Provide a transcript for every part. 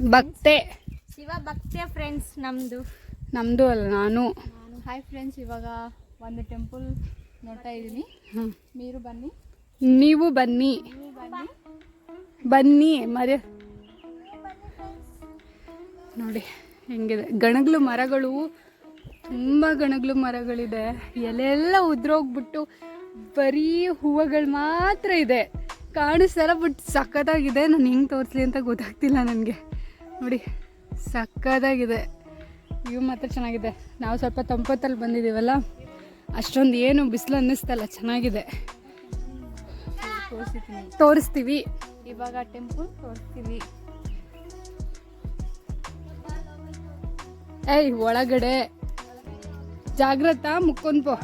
ಭಕ್ತೆ. Shiva ಭಕ್ತೆ friends ನಮ್ದು. ನಮ್ಮದು ಅಲ್ಲ ನಾನು. ನಾನು. ಹಾಯ್ ಫ್ರೆಂಡ್ಸ್ ಇವಾಗ ಒಂದು ಟೆಂಪಲ್ ನೋಡ್ತಾ ಇದ್ದೀನಿ. ನೀರು ಬನ್ನಿ. ನೀವು ಬನ್ನಿ. ನೀವು ಬನ್ನಿ ಬನ್ನಿ ಮರ ನೋಡಿ ಹೆಂಗಿದೆ. ಗಣಗ್ಲು ಮರಗಳು ತುಂಬ ಗಣಗ್ಲು ಮರಗಳಿದೆ. ಎಲೆ ಎಲ್ಲ ಉದ್ರೋಗ್ಬಿಟ್ಟು ಬರೀ ಹೂವುಗಳು ಮಾತ್ರ ಇದೆ. ಕಾಣಿಸ್ತಾರ ಬಟ್ ಸಖತ್ತಾಗಿದೆ. ನಾನು ಹೆಂಗೆ ತೋರಿಸ್ಲಿ ಅಂತ ಗೊತ್ತಾಗ್ತಿಲ್ಲ ನನಗೆ. ನೋಡಿ ಸಕ್ಕದಾಗಿದೆ ವ್ಯೂ ಮಾತ್ರ ಚೆನ್ನಾಗಿದೆ. ನಾವು ಸ್ವಲ್ಪ ತಂಪತ್ತಲ್ಲಿ ಬಂದಿದ್ದೀವಲ್ಲ, ಅಷ್ಟೊಂದು ಏನು ಬಿಸಿಲು ಅನ್ನಿಸ್ತಲ್ಲ, ಚೆನ್ನಾಗಿದೆ. ತೋರಿಸ್ತೀವಿ. ಇವಾಗ ಟೆಂಪಲ್ ತೋರಿಸ್ತೀವಿ. ಏಯ್, ಒಳಗಡೆ. ಜಾಗ್ರತ ಮುಕ್ಕೊಂಡ್ಪೋ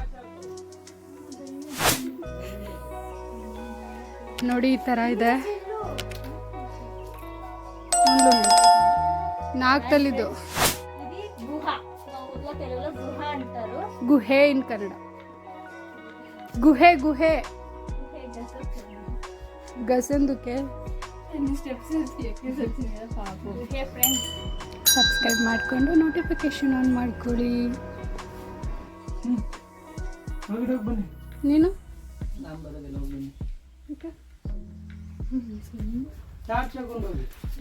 ನೋಡಿ, ಈ ಥರ ಇದೆ. ನಾಲ್ಕಲ್ಲಿದ್ದು. ಗುಹೆ ಇನ್ ಕನ್ನಡ. ಗುಹೆ ಗುಹೆ. ಗಸಂದುಕೆ ಸಬ್ಸ್ಕ್ರೈಬ್ ಮಾಡಿಕೊಂಡು ನೋಟಿಫಿಕೇಶನ್ ಆನ್ ಮಾಡ್ಕೊಳ್ಳಿ. ನೀನು?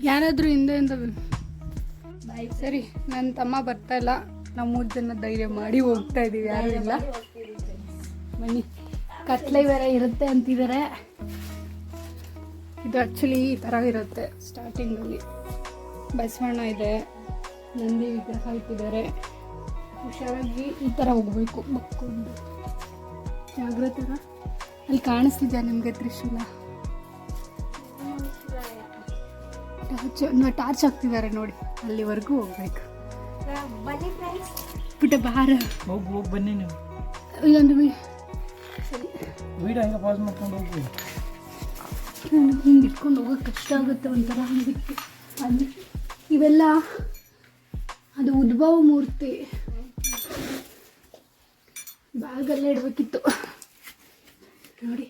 ಯಾರಾದರೂ ಹಿಂದೆ ಇಂದ ಸರಿ ನನ್ನ ತಮ್ಮ ಬರ್ತಾ ಇಲ್ಲ. ನಾವು ಮೂರು ಜನ ಧೈರ್ಯ ಮಾಡಿ ಹೋಗ್ತಾ ಇದ್ದೀವಿ ಯಾರು ಇಲ್ಲ. ಬನ್ನಿ ಕತ್ಲೆ ಬೇರೆ ಇರುತ್ತೆ ಅಂತಿದ್ದಾರೆ ಇದು ಆ್ಯಕ್ಚುಲಿ ಈ ಥರ ಇರುತ್ತೆ ಸ್ಟಾರ್ಟಿಂಗಲ್ಲಿ ಬಸವಣ್ಣ ಇದೆ ನಂದಿ ವಿಗ್ರಹ ಇಟ್ಟಿದ್ದಾರೆ. ಹುಷಾರಾಗಿ ಈ ಥರ ಹೋಗ್ಬೇಕು. ಮಕ್ಕೊಂಡು. ಜಾಗ್ರತೆ ಅಲ್ಲಿ ಕಾಣಿಸ್ತಿದ್ಯಾ ನಿಮಗೆ ತ್ರಿಶೂಲ? ಟಾರ್ಚ್ ಟಾರ್ಚ್ ಹಾಕ್ತಿದ್ದಾರೆ ನೋಡಿ. ಅಲ್ಲಿವರೆಗೂ ಹೋಗ್ಬೇಕು. ಬನ್ನಿ ಫ್ರೆಂಡ್ಸ್ ಪುಟ್ಟ ಬಾರ ಹೋಗಿ ಹೋಗಿ ಬನ್ನಿ ನೀವು. ಇಲ್ಲೊಂದು ವೀಡಿಯೋ ಹಂಗೆ ಪಾಸ್ ಮಾಡ್ಕೊಂಡು ಹೋಗಿ. ನನಗೆ ಹಿಂಗೆ ಇಟ್ಕೊಂಡು ಹೋಗೋಕೆ ಕಷ್ಟ ಆಗುತ್ತೆ ಒಂಥರ ಹಂಗಿತ್ತು ಅದು ಇವೆಲ್ಲ ಅದು ಉದ್ಭವ ಮೂರ್ತಿ. ಬ್ಯಾಗಲ್ಲೇ ಇಡಬೇಕಿತ್ತು. ನೋಡಿ.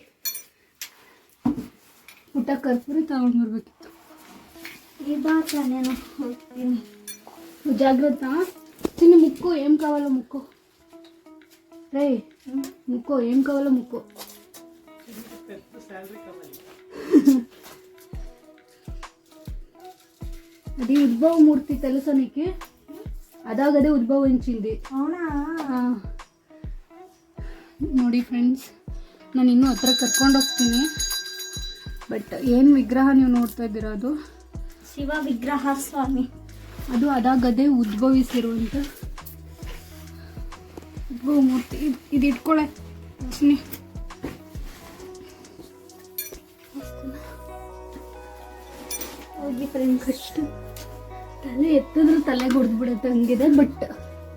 ಊಟ ಕರ್ಪೂರ ತಗೊಂಡು ಬರ್ಬೇಕಿತ್ತು ఇవాక నేను ಹೋಗ್ತೀನಿ జాగ్రత్త చిన్న ముక్కు ఏం కావాలో ముక్కు రే ముక్కు ఏం కావాలో ముక్కు అది ఉద్భవ మూర్తి తెలుసా నీకు అదాగదే ఉద్భవించింది అవునా ಆ, ನೋಡಿ ಫ್ರೆಂಡ್ಸ್ ನಾನು ಇನ್ನೂ ಹತ್ರ ಕರ್ಕೊಂಡು ಹೋಗ್ತೀನಿ ಬಟ್ ಏನು ವಿಗ್ರಹ ನೀವು ನೋಡ್ತಾ ಇದ್ದೀರಾ ಅದು ಶಿವ ವಿಗ್ರಹ ಸ್ವಾಮಿ. ಅದು ಅದಾಗದೆ ಉದ್ಭವಿಸಿರುವಂಥ ಉದ್ಭವ ಮೂರ್ತಿ ಇದು ಇದು ಇಟ್ಕೊಳ್ಳೆ ಚಿನ್ನಿ ಹೋಗಿ ಫ್ರೆಂಡ್ಸ್ ಕಷ್ಟ. ತಲೆ ಎತ್ತಿದ್ರೆ ತಲೆ ಬಿಡುತ್ತೆ ಹಂಗಿದೆ ಬಟ್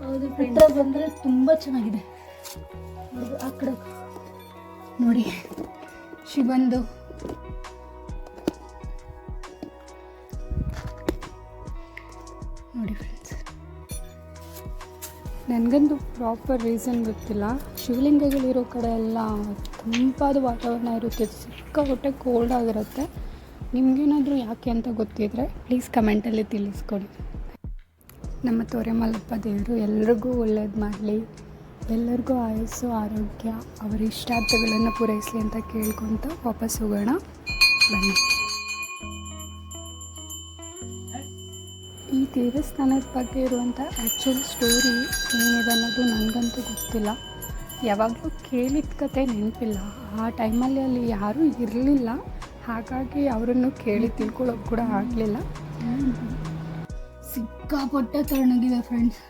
ಹೌದು ಫ್ರೆಂಡ್ ಬಂದರೆ ತುಂಬ ಚೆನ್ನಾಗಿದೆ. ಆ ಕಡೆ. ನೋಡಿ ಶಿವಂದು ನೋಡಿ ಫ್ರೆಂಡ್ಸ್ ನನಗಂತೂ ಪ್ರಾಪರ್ ರೀಸನ್ ಗೊತ್ತಿಲ್ಲ. ಶಿವಲಿಂಗಗಳಿರೋ ಕಡೆ ಎಲ್ಲ ತಂಪಾದ ವಾತಾವರಣ ಇರುತ್ತೆ. ಸಿಕ್ಕಾಪಟ್ಟೆ ಕೋಲ್ಡ್ ಆಗಿರುತ್ತೆ. ನಿಮಗೇನಾದರೂ ಯಾಕೆ ಅಂತ ಗೊತ್ತಿದ್ರೆ ಪ್ಲೀಸ್ ಕಮೆಂಟಲ್ಲಿ ತಿಳಿಸ್ಕೊಡಿ. ನಮ್ಮ ತೊರೆಮಲ್ಲಪ್ಪ ದೇವರು ಎಲ್ರಿಗೂ ಒಳ್ಳೇದು ಮಾಡಲಿ. ಎಲ್ಲರಿಗೂ ಆಯಸ್ಸು, ಆರೋಗ್ಯ ಅವರ ಇಷ್ಟಾರ್ಥಗಳನ್ನು ಪೂರೈಸಲಿ ಅಂತ ಕೇಳ್ಕೊತ ವಾಪಸ್ ಹೋಗೋಣ. ಬನ್ನಿ. ದೇವಸ್ಥಾನದ ಬಗ್ಗೆ ಇರುವಂಥ ಆ್ಯಕ್ಚುಲ್ ಸ್ಟೋರಿ ಏನಿದೆ ಅನ್ನೋದು ನನಗಂತೂ ಗೊತ್ತಿಲ್ಲ. ಯಾವಾಗಲೂ ಕೇಳಿದ ಕತೆ ನೆನಪಿಲ್ಲ. ಆ ಟೈಮಲ್ಲಿ ಅಲ್ಲಿ ಯಾರೂ ಇರಲಿಲ್ಲ. ಹಾಗಾಗಿ ಅವರನ್ನು ಕೇಳಿ ತಿಳ್ಕೊಳ್ಳೋಕೆ ಕೂಡ ಆಗಲಿಲ್ಲ. ಸಿಕ್ಕಾಪಟ್ಟೆ ತಣ್ಣಗಿದೆ ಫ್ರೆಂಡ್ಸ್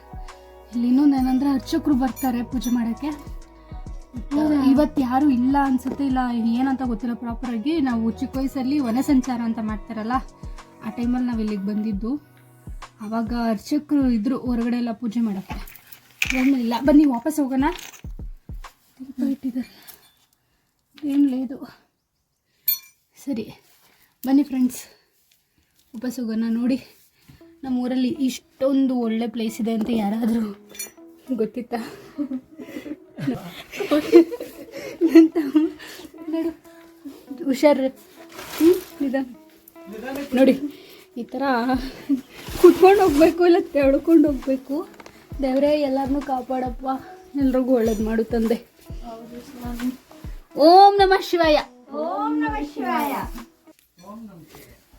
ಇಲ್ಲಿ ಇನ್ನೊಂದು ಏನಂದ್ರೆ ಅರ್ಚಕರು ಬರ್ತಾರೆ ಪೂಜೆ ಮಾಡೋಕ್ಕೆ. ಇವತ್ತು ಯಾರು ಇಲ್ಲ ಅನ್ಸುತ್ತೆ ಇಲ್ಲ ಏನಂತ ಗೊತ್ತಿಲ್ಲ. ಪ್ರಾಪರಾಗಿ ನಾವು ಚಿಕ್ಕ ವಯಸ್ಸಲ್ಲಿ ವನ ಸಂಚಾರ ಅಂತ ಮಾಡ್ತಾರಲ್ಲ ಆ ಟೈಮಲ್ಲಿ ನಾವು ಇಲ್ಲಿಗೆ ಬಂದಿದ್ದು. ಆವಾಗ ಅರ್ಚಕರು ಇದ್ರು, ಹೊರಗಡೆ ಎಲ್ಲ ಪೂಜೆ ಮಾಡೋಕ್ಕೆ. ಇಲ್ಲ, ಬನ್ನಿ, ವಾಪಸ್ ಹೋಗೋಣ. ಇಟ್ಟಿದ್ದಾರೆ. ಏನು ಲೇದು ಸರಿ, ಬನ್ನಿ ಫ್ರೆಂಡ್ಸ್ ವಾಪಸ್ ಹೋಗೋಣ, ನೋಡಿ. ನಮ್ಮ ಊರಲ್ಲಿ ಇಷ್ಟೊಂದು ಒಳ್ಳೆ ಪ್ಲೇಸ್ ಇದೆ ಅಂತ ಯಾರಾದರೂ ಗೊತ್ತಿತ್ತಾ? ನನ್ ತಮ್ಮ ನೋಡು, ಹುಷಾರು ಹ್ಞೂ ನಿಧಾನ. ನೋಡಿ. ಈ ಥರ ಕುತ್ಕೊಂಡು ಹೋಗ್ಬೇಕು ಇಲ್ಲ ತೆಳ್ಕೊಂಡು ಹೋಗ್ಬೇಕು. ದೇವರೇ ಎಲ್ಲರನ್ನೂ ಕಾಪಾಡಪ್ಪ. ಎಲ್ರಿಗೂ ಒಳ್ಳೇದು ಮಾಡು ತಂದೆ. ಓಂ ನಮಃ ಶಿವಾಯ. ಓಂ ನಮಃ ಶಿವಾಯ.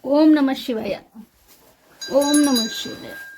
ಓಂ ನಮಃ ಶಿವಾಯ. ಓಂ ನಮಃ ಶಿವಾಯ.